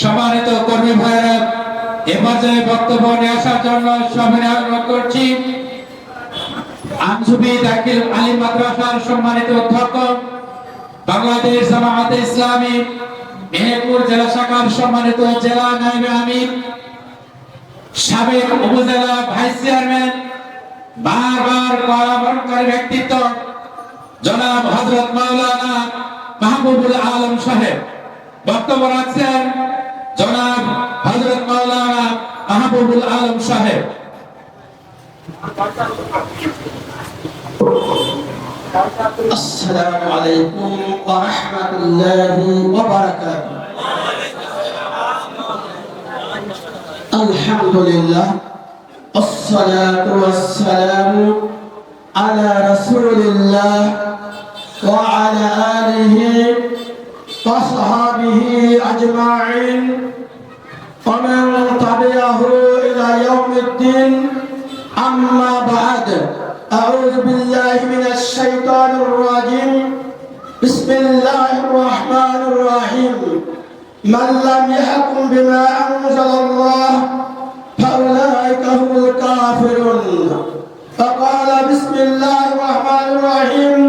সম্মানিত কর্মী ভাইয়েরা, এ পর্যায়ে বক্তব্য নিয়ে আসার জন্য সবাই অনুরোধ করছি। আনসুবি দাখিল আলী মাদ্রাসার সম্মানিত অধ্যক্ষ, বাংলাদেশ জামায়াতে ইসলামী, মেহেরপুর জেলা শাখার সম্মানিত জেলা নাইবে আমির, সাবেক উপজেলা ভাইস চেয়ারম্যান, বারবার কলাবরণকারী ব্যক্তিত্ব, জনাব হজরত মাওলানা মাহবুবুল আলম সাহেব। বক্তব্য রাখছেন জনাব হজরত মাওলানা মাহবুবুল আলম সাহেব السلام عليكم ورحمة الله وبركاته الحمد لله الصلاة والسلام على رسول الله وعلى آله وصحابه أجمعين ومن تبعه إلى يوم الدين أما بعد أعوذ بالله من الشيطان الرجيم بسم الله الرحمن الرحيم من لم يحكم بما أنزل الله فأولئك هم الكافرون فقال بسم الله الرحمن الرحيم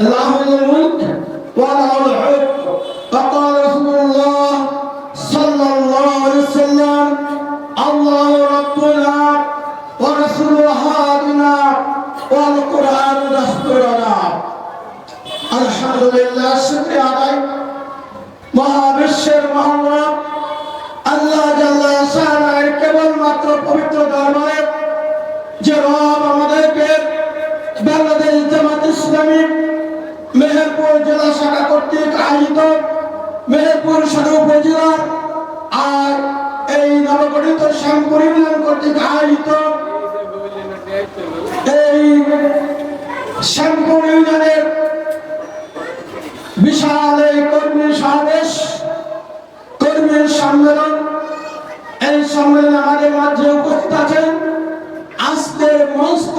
له الملك وله পবিত্র দরবারে যে রব আমাদেরকে বাংলাদেশ জামাত ইসলামী মেহেরপুর জেলা শাখা কর্তৃক আয়োজিত মেহেরপুর সদর উপজেলার আর এই নবগঠিত শ্যামপুর ইউনিয়ন কর্তৃক আয়োজিত এই শ্যামপুর ইউনিয়নের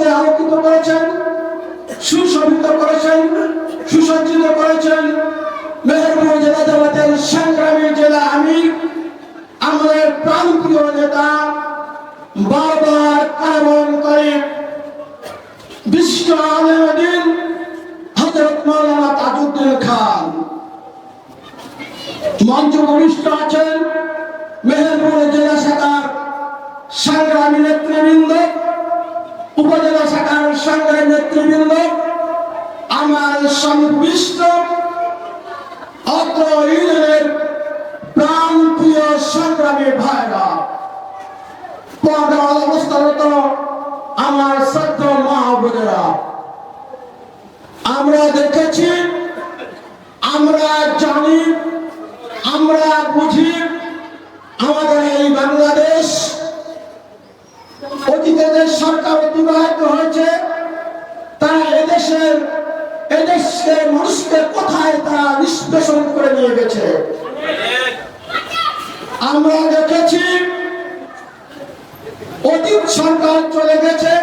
মঞ্চকে আলোকিত করেছেন, সুশোভিত করেছেন, সুসজ্জিত করেছেন। মেহেরপুর জেলা জামাতের সংগ্রামী জেলা আমির, আমাদের প্রান্তীয় নেতা কারণ করে বিশ্ব আলমদিন হজরত মৌলানা তাজউদ্দিন খান। মঞ্চ ভূমিষ্ঠ আছেন মেহেরপুর জেলা শাখার সংগ্রামী নেতৃবৃন্দ। শাখার সংগ্রামী নেতৃবৃন্দ, আমার সংবিষ্ট অত্র ইউনিয়নের প্রান্তীয় সংগ্রামী ভাইরা অবস্থারত আমার সত্য মহাবুদেরা, আমরা দেখেছি, আমরা জানি, আমরা বুঝি আমাদের এই বাংলাদেশ অতীতে যে সরকার অতিবাহিত হয়েছে তারা এদেশের এদেশকে মানুষকে কোথায় তারা নিষ্পেষণ করে নিয়ে গেছে? আমরা দেখেছি, অতীত সরকার চলে গেছে।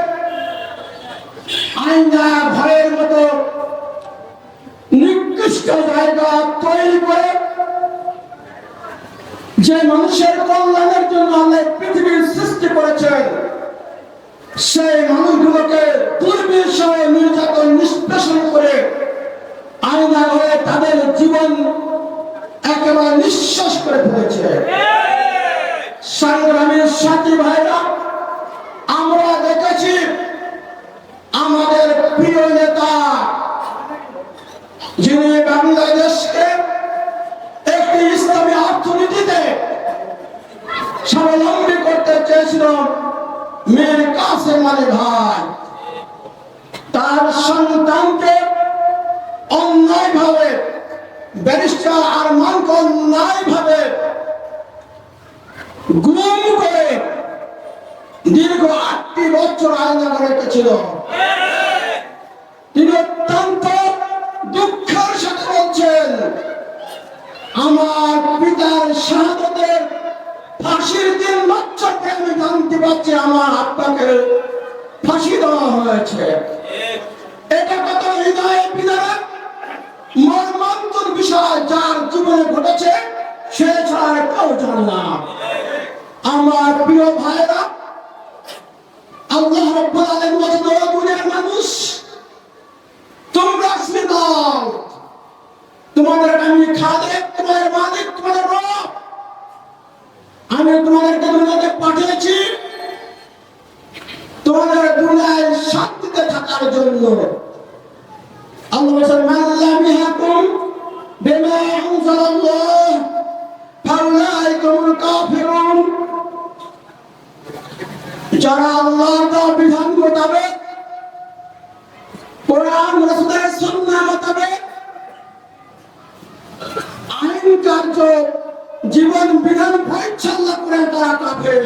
আইনা ভয়ের মতো নিকৃষ্ট জায়গা তৈরি করে যে মানুষের কল্যাণের জন্য আল্লাহ পৃথিবীর সৃষ্টি করেছেন সেই মানুষগুলোকে দুর্বিষয় নির্যাতন, নিষ্পেষণ করে আইনা হয়ে তাদের জীবন একেবারে নিঃশ্বাস করে ফেলেছে। সংগ্রামের সাথী ভাইরা, আমরা দেখেছি আমাদের প্রিয় নেতা, যিনি বাংলাদেশকে একটি ইসলামী অর্থনীতিতে স্বাবলম্বী করতে চেয়েছিল মীর কাসেম আলী ভাই। তার সন্তানকে ব্যারিস্টার আর মানকে অন্যায় ভাবে গুম করে দীর্ঘ আটটি বছর আয়না রেখেছিল তিনি অত্যন্ত দুঃখের সাথে বলছেন, আমার পিতার শাহাদতের ফাঁসির দিন বাচ্চাকে আমি জানতে পারছি, আমার আত্মাকে ফাঁসি দেওয়া হয়েছে। এটা কত হৃদয়ে পিতারা মর্মান্তর বিষয় যার জীবনে ঘটেছে, সে ছাড়া কেউ জানে না। আমার প্রিয় ভাইরা আল্লাহ রব্বুল আলামিন বলেন মানুষ, তোমরা আসবে তোমাদের আমি খাদে তোমাদের মালিক, তোমাদের রব। আমি তোমাদেরকে দুনিয়াতে পাঠিয়েছি। তোমাদের দুনিয়ায় শান্তিতে থাকার জন্য। আল্লাহ বলেন যারা আল্লাহর দেওয়া বিধান মোতাবেক কোরআন, রাসূলের সুন্নাহ মোতাবেক আইন কার্য, জীবন বিধান পরিচালনা করে তারা কাফের।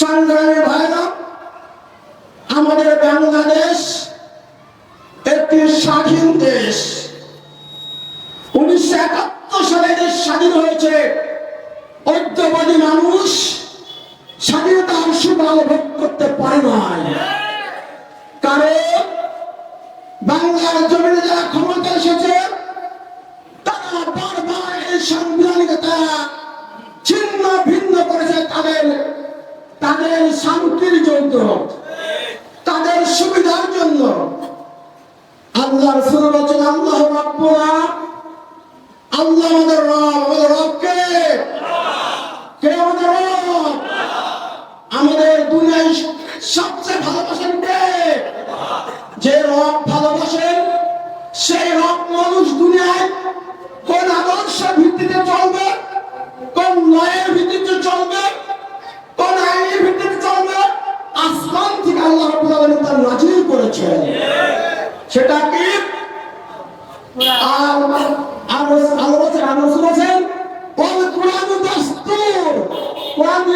সংগ্রামী ভাইরা, আমাদের বাংলাদেশ একটি স্বাধীন দেশ। উনিশশো একাত্তর সালে দেশ স্বাধীন হয়েছে। ঐক্যবাদী মানুষ স্বাধীনতার সুফল ভোগ করতে পারে নাই। কারণ বাংলার জমিনে যারা ক্ষমতা এসেছে, তারা বারবার এই সংবিধানকে তারা ছিন্ন ভিন্ন করেছে তাদের তাদের শান্তির জন্য, তাদের সুবিধার জন্য। আল্লাহ রসুল বলছেন আল্লাহ রব্বুনা আল্লাহ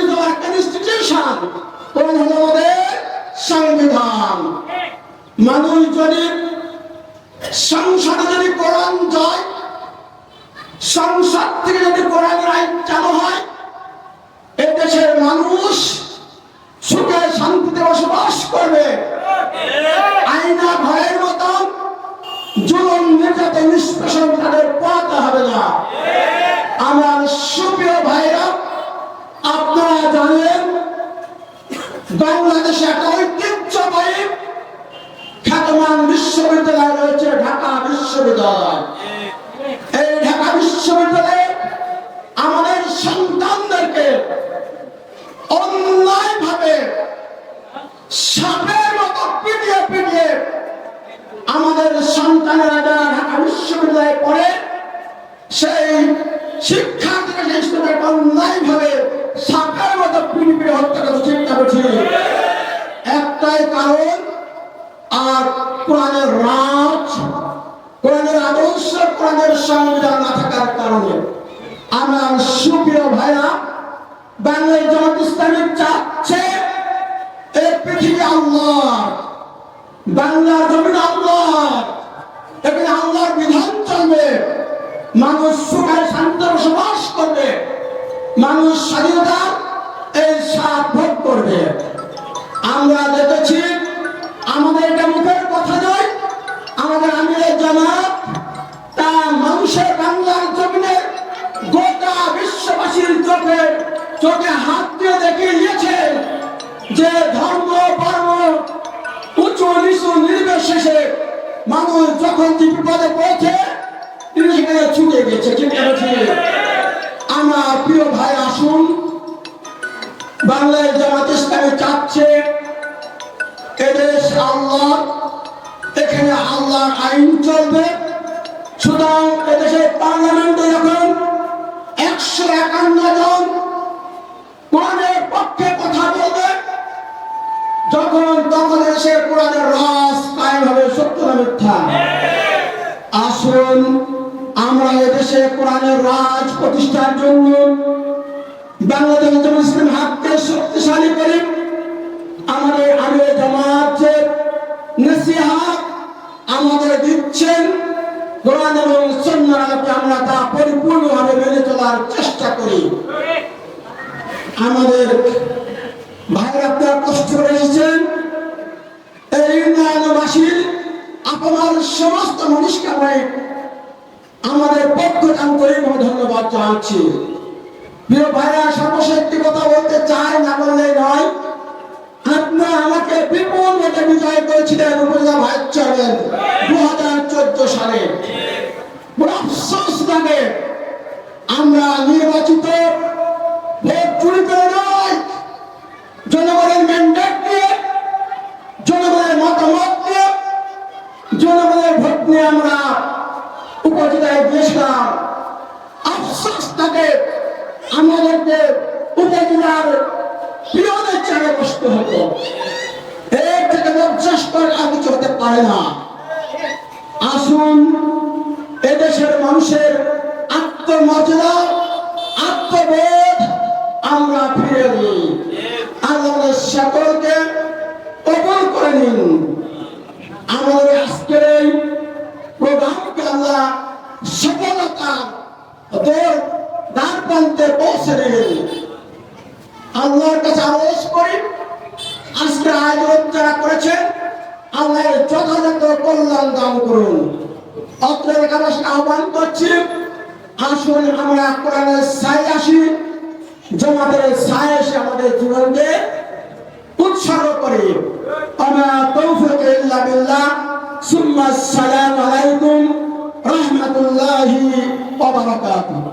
হলো একটা ইনস্টিটিউশন কোরআন হলো আমাদের সংবিধান। মানুষ কোরআন সংসদ থেকে যদি কোরআনের আইন চালু হয়, এ দেশের মানুষ সুখে শান্তিতে বসবাস করবে। আইনা ঘরের মতন জুলুম, নির্যাতন, নিষ্পেষণ তাদের পাতে হবে না। আমার সুপ্রিয় ভাইরা, আপনারা জানেন, বাংলাদেশে একটা ঐতিহ্যবাহী খ্যাতমান বিশ্ববিদ্যালয় রয়েছে, ঢাকা বিশ্ববিদ্যালয় এই ঢাকা বিশ্ববিদ্যালয়ে আমাদের সন্তানদেরকে অন্যায় ভাবে সাপের মতো পিটিয়ে পিটিয়ে আমাদের সন্তানেরা যারা ঢাকা বিশ্ববিদ্যালয়ে পড়ে, সেই শিক্ষার্থীরা সেই স্টুডেন্ট অন্যায় ভাবে সাপের মতো পিটি হত্যা চিন্তা করছি। একটাই কারণ, আর কোরআনের রাজ, কোরআনের আদর্শ, কোরআনের সংবিধান না থাকার কারণে। আমার সুপ্রিয় ভাইরা বাংলার জামাত চাচ্ছে, এই পৃথিবী আল্লাহ। জমিন এখানে আল্লাহর বিধান চলবে। মানুষ সুখে শান্ত বসবাস করবে। মানুষ স্বাধীনতা এই স্বাদ ভোগ করবে। আমরা দেখেছি, আমাদের এটা মুখের কথা নয়, আমাদের আমিরের জামাত তা মানুষের বাংলার জমিনে গোটা বিশ্ববাসীর চোখে চোখে হাত দিয়ে দেখিয়ে দিয়েছে যে ধর্ম বর্ম উঁচু নিচু নির্বিশেষে মানুষ যখন যে বিপদে পড়েছে, তিনি সেখানে ছুটে গেছে। ঠিক আছে আমার প্রিয় ভাই, আসুন। বাংলায় জামাত ইসলামে চাচ্ছে, এদেশ আল্লাহ, এখানে আল্লাহর আইন চলবে। সুতরাং এদেশের পার্লামেন্টে যখন একশো একান্ন জন কোরআনের পক্ষে কথা বলবে, যখন তখন এসে কোরআনের রস কায়েম হবে সত্য না মিথ্যা আসুন, আমরা এদেশে কোরআনের রাজ প্রতিষ্ঠার জন্য বাংলাদেশ মুসলিম হাতকে শক্তিশালী করি। আমাদের আগে জামাতের নসিহাত আমাদের দিচ্ছেন, কোরআন এবং সন্ন্যাকে আমরা তা পরিপূর্ণভাবে মেনে চলার চেষ্টা করি। আমাদের ভাইরা আপনারা কষ্ট করে এসেছেন। এই ইউনিয়নবাসীর আপনার সমস্ত মানুষকে আমি আমাদের পক্ষ আন্তরিক ধন্যবাদ জানাচ্ছি। প্রিয় ভাইরা সর্বশেষ একটি কথা বলতে চাই, না বললেই নয়। আপনার আমাকে বিপুল মতে বিজয় করেছিলেন উপজেলা ভাইস চেয়ারম্যান দু হাজার চোদ্দ সালে। আফসোস লাগে, আমরা নির্বাচিত ভোট চুরি করে নয় জনগণের ম্যান্ডেট নিয়ে জনগণের মতামত নিয়ে জনগণের ভোট নিয়ে আমরা উপজেলায় আফসোস থাকে আমাদেরকে উপজেলার পিয়নের চেয়ারে বসতে হতো। এর থেকে লজ্জাস্কর আর কিছু হতে পারে না। আসুন, এদেশের মানুষের আত্মমর্যাদা, আত্মবোধ আমরা ফিরে নিই। আমাদের সকলকে কবল করে নিন। আমাদের আজকের এই প্রোগ্রামকে আল্লাহ সফলতা তোর দ্বার প্রান্তে পৌঁছে দিলেন আল্লাহর কাছে আবেদন করি আজকে আয়োজন যারা করেছেন আল্লাহর যথাযথ কল্যাণ দান করুন। অত্র এলাকাবাসী আহ্বান করছি, আসুন আমরা কোরআনের ছায় আসি, জমাতের ছায় এসে আমাদের জীবনকে উৎসর্গ করি। আমা তৌফিক ইল্লা বিল্লাহ, সুম্মা আসসালামু আলাইকুম। রাহমাতুল্লাহি ওয়া বারাকাতুহু।